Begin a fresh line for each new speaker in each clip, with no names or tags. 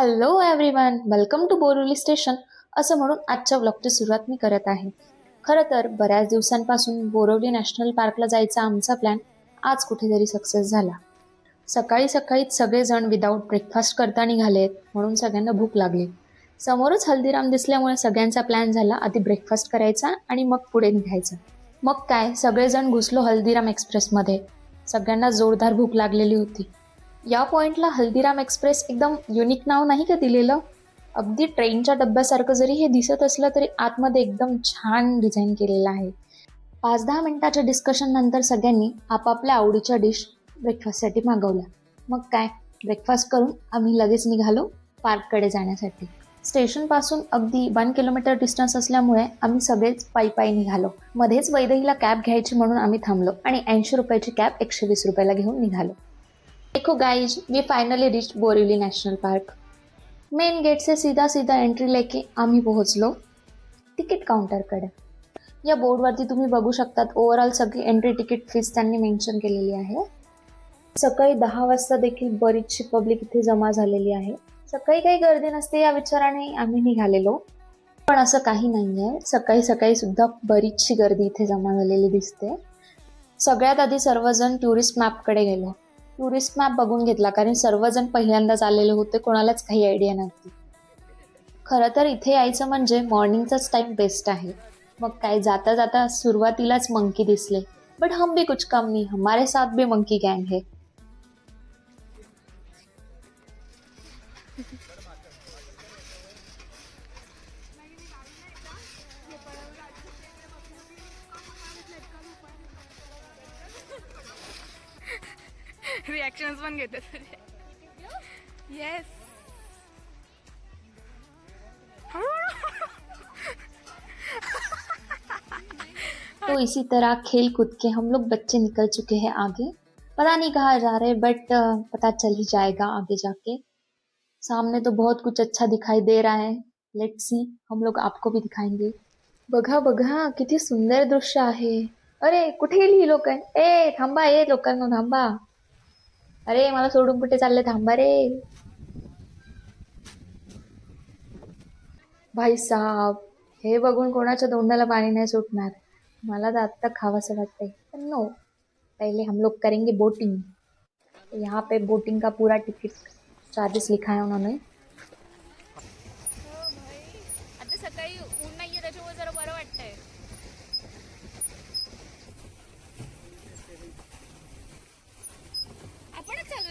Hello everyone welcome to Borivali station असं म्हणून आजच्या ब्लॉगची सुरुवात मी करत आहे. खरं तर बऱ्याच दिवसांपासून बोरवली नॅशनल पार्कला जायचा आमचा प्लॅन आज कुठेतरी सक्सेस झाला. सकाळी सकाळीच सगळेजण विदाऊट ब्रेकफास्ट करता निघालेत म्हणून सगळ्यांना भूक लागली. समोरच हल्दीराम दिसल्यामुळे सगळ्यांचा प्लॅन झाला आधी ब्रेकफास्ट करायचा आणि मग पुढे निघायचं. मग काय सगळेजण घुसलो हल्दीराम एक्सप्रेसमध्ये सगळ्यांना जोरदार भूक लागलेली होती. या पॉइंटला हल्दीराम एक्सप्रेस एकदम युनिक नाव नाही का दिलेलं? अगदी ट्रेनच्या डब्यासारखं जरी हे दिसत असलं तरी आतमध्ये एकदम छान डिझाईन केलेलं आहे. पाच दहा मिनिटाच्या डिस्कशन नंतर सगळ्यांनी आपापल्या आवडीच्या डिश ब्रेकफास्टसाठी मागवल्या. मग काय? ब्रेकफास्ट करून आम्ही लगेच निघालो पार्ककडे जाण्यासाठी. स्टेशनपासून अगदी वन किलोमीटर डिस्टन्स असल्यामुळे आम्ही सगळेच पायी पायी निघालो. मध्येच वैदेहीला कॅब घ्यायची म्हणून आम्ही थांबलो आणि ऐंशी रुपयाची कॅब एकशे वीस रुपयाला घेऊन निघालो. देखो guys we finally reach Borivali national park main gate से सीधा सीधा एंट्री लेके आम्ही पोहोचलो. तिकीट काउंटरकडे या बोर्डवरती तुम्ही बघू शकतात ओव्हरऑल सगळी एंट्री तिकीट फीस त्यांनी मेन्शन केलेली आहे. सकाळी दहा वाजता देखील बरीचशी पब्लिक इथे जमा झालेली आहे. सकाळी काही गर्दी नसते या विचाराने आम्ही निघालेलो. पण असं काही नाही आहे सकाळी सकाळी सुद्धा बरीचशी गर्दी इथे जमा झालेली दिसते. सगळ्यात आधी सर्वजण टुरिस्ट मॅपकडे गेलो. टुरिस्ट मॅप बघून घेतला कारण सर्वजण पहिल्यांदाच आलेले होते कोणालाच काही आयडिया नव्हती. खरं तर इथे यायचं म्हणजे मॉर्निंगचाच टाईम बेस्ट आहे. मग काय जाता जाता सुरुवातीलाच मंकी दिसले. बट हम भी कुछ कम नहीं हमारे साथ भी मंकी गँग है.
रिॲक्शन्स पण घेते तुझे येस
तो इसी तरह खेल कूद के हम लोग बच्चे निकल चुके हैं आगे। पता नहीं कहाँ जा रहे बट पता चल ही जाएगा आगे जाके। सामने तो बहुत कुछ अच्छा दिखाई दे रहा है। लेट्स सी हम लोग आपको भी दिखाएँगे। बघा बघा किती सुंदर दृश्य आहे। अरे, कुठे ही लोक ए, थांबा, ए, लोकांना, थांबा। अरे मला सोडून कुठे चालले? थांबा रे. भाई साहब हे बघून कोणाच्या तोंडाला पाणी नाही सुटणार. मला तर आत्ता खावंसं वाटतंय. पण नो पहले हम लोग करेंगे बोटिंग यहाँ पे बोटिंग का पूरा टिकट चार्जेस लिखा है उन्होंने.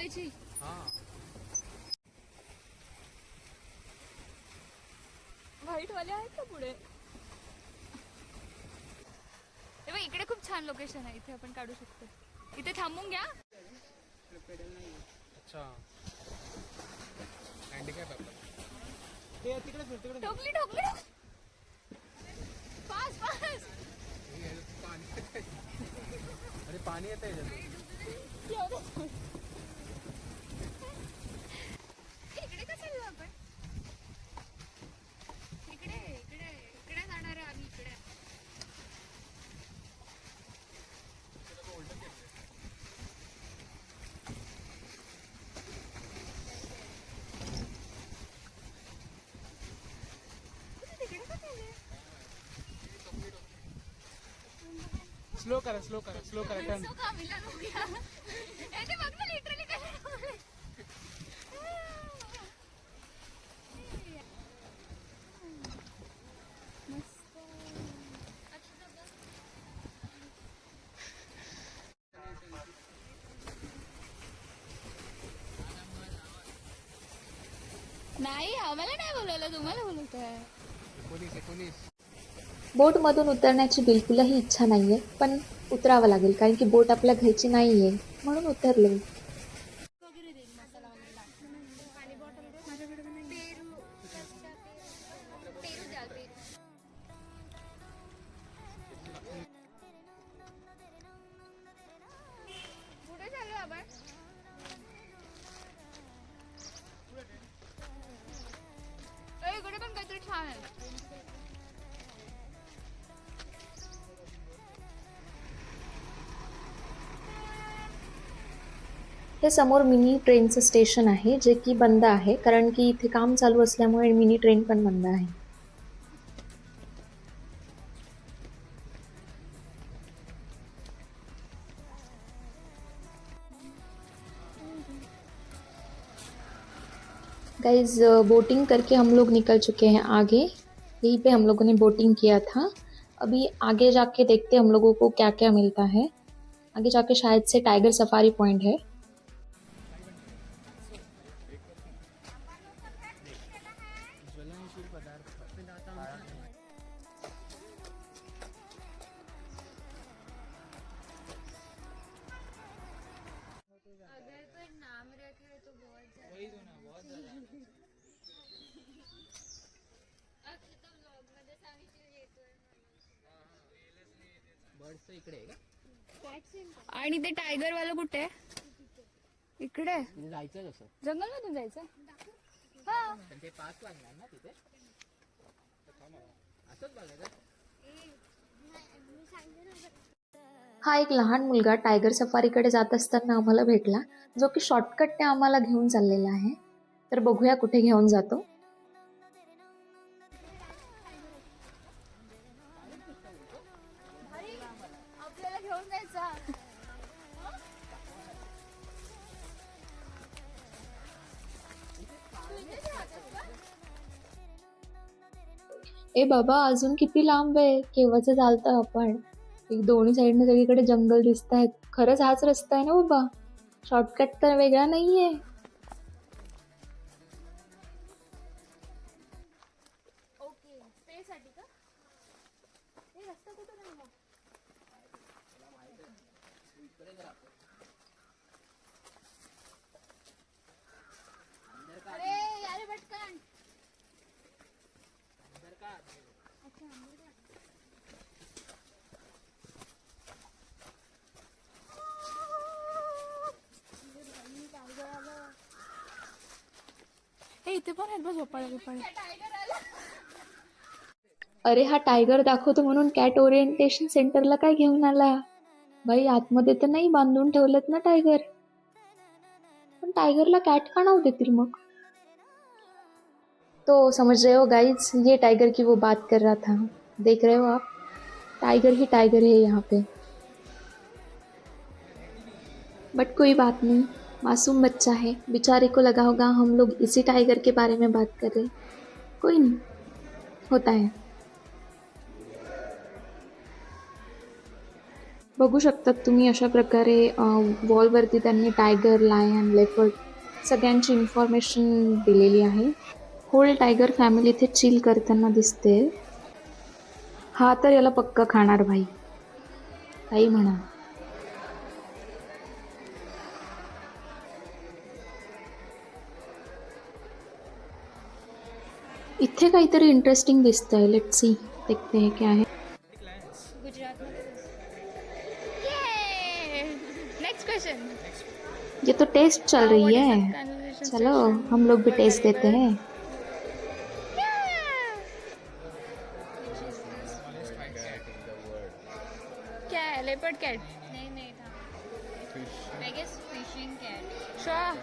आपणच चालवायची व्हाईट वाले आहेत का पुढे हे बघ, इकडे खूप छान लोकेशन आहे. इथे आपण काढू शकतो. इथे थांबून घ्या.
अच्छा. हँडिकॅप आहे
ठोकली ठोकली ठोकली. फास्ट फास्ट
अरे पाणी येत आहे स्लो करा स्लो करा स्लो करा टर्न
सो कामिला हो नाही आम्हाला नाही बोलवलं तुम्हाला बोलवत आहे
बोटमधून उतरण्याची बिलकुलही इच्छा नाही आहे पण उतरावं लागेल कारण की बोट आपल्या घ्यायची नाही आहे म्हणून उतरले. हे समोर मिनी ट्रेनचं स्टेशन आहे, जे की बंद आहे, कारण की इथे काम चालू असल्यामुळे मिनी ट्रेन पण बंद आहे. गाइज़ बोटिंग करके हम लोग निकल चुके हैं आगे। यहीं पे हम लोगों ने बोटिंग किया था। अभी आगे जाके देखते हम लोगों को क्या क्या मिलता है। आगे जाके शायद से टाइगर सफारी पॉइंट है।
आणि ते टायगर वाला कुठे? इकडे.
जायचं कसं
जंगल मधून जायचं? हा.
ते पाच लागणार ना तिथे. असंच बघायचं.
हा एक लहान मुलगा टायगर सफारीकडे जात असताना आम्हाला भेटला. जो की शॉर्टकटने आम्हाला घेऊन चाललेला आहे. तर बघूया कुठे घेऊन जातो. ए बाबा अजून किती लांब आहे? केव्हाचं चालतं आपण? एक दोन्ही साईडने सगळीकडे जंगल दिसत आहेत खरंच हाच रस्ता आहे ना बाबा? शॉर्टकट तर वेगळा नाही आहे
अरे यार हे इथे पण आहेत बघ झोपाळे बिपाळे
अरे हा टायगर दाखवतो म्हणून कॅट ओरिएंटेशन सेंटरला काय घेऊन आला? बाई आतमध्ये तर नाही बांधून ठेवलेत ना टायगर पण टायगरला कॅट का नाव देतील मग? तो समझ रहे हो गाईज ये टाइगर की वो बात कर रहा था. देख रहे हो आप? टाइगर ही टाइगर है यहाँ पे. बट कोई बात नहीं. मासूम बच्चा है। बेचारे को लगा होगा हम लोग इसी टाइगर के बारे में बात कर रहे कोई नहीं होता है। बघू शकतात तुम्ही अशा प्रकारे वॉलवरती त्यांनी टायगर लायन लेपर्ड सगळ्यांची इन्फॉर्मेशन दिलेली आहे. होल टायगर फॅमिली इथे चिल करताना दिसते. हा तर याला पक्क खाणार भाई. काही म्हणा. इथे काहीतरी इंटरेस्टिंग दिसतंय. लेट सी देखते हैं क्या है
नेक्स्ट क्वेश्चन
ये तो टेस्ट चल रही है. चलो हम लोग भी टेस्ट देते हैं.
क्या है लेपर्ड कैट
नहीं नहीं था। I guess fishing
cat
sure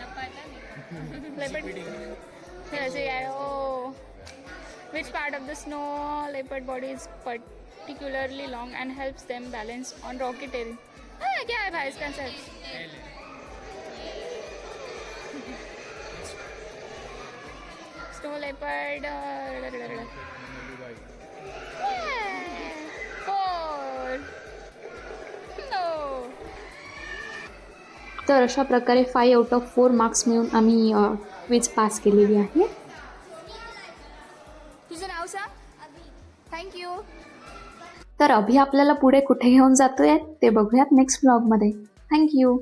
पता नहीं
leopard. ऐसे यार ओ which part of the snow leopard body is particularly long and helps them balance on rocky terrain ah, क्या है भाई इसका answer snow leopard uh, Yeah. four no
तर अशा प्रकारे five out of four marks मिळून आम्ही क्विज पास केलेली आहे.
तुझं नाव सांग. थँक्यू
तर अभि आपल्याला पुढे कुठे घेऊन जातोय ते बघूयात नेक्स्ट ब्लॉगमध्ये थँक्यू